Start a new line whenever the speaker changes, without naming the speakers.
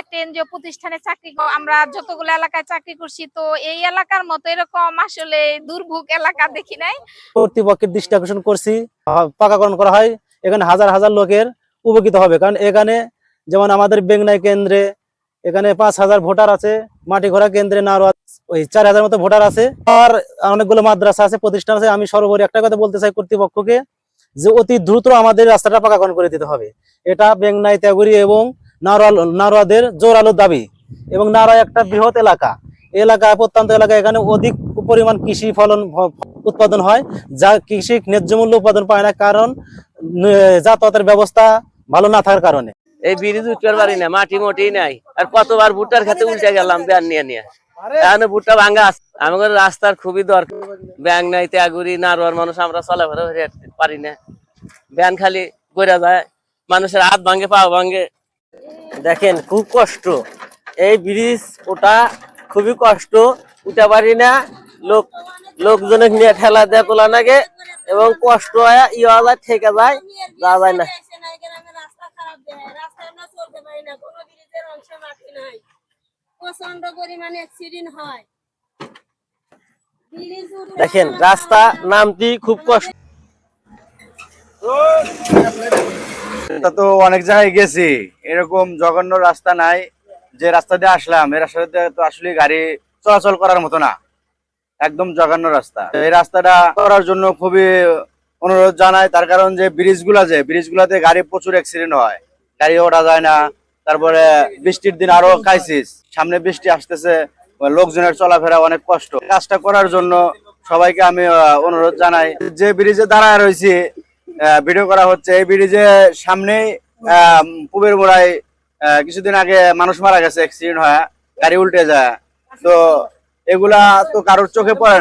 একটা এনজিও প্রতিষ্ঠানে চাকরি আমরা যতগুলো এলাকায় চাকরি করছি, তো এই এলাকার মতো এরকম আসলে দুর্ভোগ এলাকা দেখি নাই।
কর্তৃপক্ষের দৃষ্টি আকর্ষণ করছি পাকাকরণ করা হয়, এখানে হাজার হাজার লোকের উপকৃত হবে, কারণ এখানে যেমন আমাদের বেংনাই কেন্দ্রে, এখানে পাঁচ হাজার ভোটার আছে মাটি ঘোড়া কেন্দ্রে নারোয়া ওই চার হাজার মতো ভোটার আছে। আর অনেকগুলো মাদ্রাসা আছে, প্রতিষ্ঠান আছে, আমি সর্বোপরি একটা কথা বলতে চাই কর্তৃপক্ষকে, যে অতি দ্রুত আমাদের রাস্তাটা পাকাকরণ করে দিতে হবে। এটা বেংনাই ত্যাগুড়ি এবং নারোয়াদের জোরালো দাবি এবং নারোয়া একটা বৃহৎ এলাকা। এলাকা প্রত্যন্ত এলাকা এখানে অধিক পরিমাণ কৃষি ফলন উৎপাদন হয় যা কৃষি ন্যায্য মূল্য উৎপাদন পায় না কারণ যাতায়াতের ব্যবস্থা ভালো না থাকার কারণে।
এই ব্রিজ উঠতে পারি না মাটি মোটেই নাই। আর কতবার ভুট্টার খেতে উল্টে গেলাম ব্যান নিয়ে নিয়ে। এখন ভুট্টা ভাঙ্গা আছে। আমাদের রাস্তার খুবই দরকার ব্যাং নাই ত্যাগুরি নারোয়ার মানুষ আমরা চলাফেরা পারি না। ব্যান খালি গড়া যায় মানুষের হাত ভাঙ্গে পা ভাঙ্গে দেখেন, খুব কষ্ট। এই ব্রিজ, ওটা খুবই কষ্ট। উঠতে পারি না। লোক, লোকজনে নিয়ে ঠেলা দেয় তোলা লাগে এবং কষ্ট হয় ইয়া যায় থেকে যায়, যাওয়া যায় না। দেখেন, রাস্তা নামটি খুব কষ্ট।
তা তো অনেক জায়গায় গেছি। এরকম জঘন্য রাস্তা নাই। যে রাস্তা দিয়ে আসলাম, এই রাস্তাতে তো আসলে গাড়ি চলাচল করার মতো না। একদম জঘন্য রাস্তা। এই রাস্তাটা করার জন্য খুবই অনুরোধ জানাই। তার কারণ যে ব্রিজগুলা যে ব্রিজ গুলাতে গাড়ি প্রচুর অ্যাক্সিডেন্ট হয়। গাড়ি ওঠা যায় না। তারপরে বৃষ্টির দিন আরও ক্রাইসিস সামনে বৃষ্টি আসতেছে, লোকজনের চলাফেরা অনেক কষ্ট। কাজটা করার জন্য সবাইকে আমি অনুরোধ জানাই। যে ব্রিজে দাঁড়ায় রয়েছি ভিডিও করা হচ্ছে এই ব্রিজে সামনেই পুবের মোড়ায় কিছুদিন আগে মানুষ মারা গেছে অ্যাক্সিডেন্ট হয়, গাড়ি উল্টে যায় তো এগুলা তো কারোর চোখে পড়ে।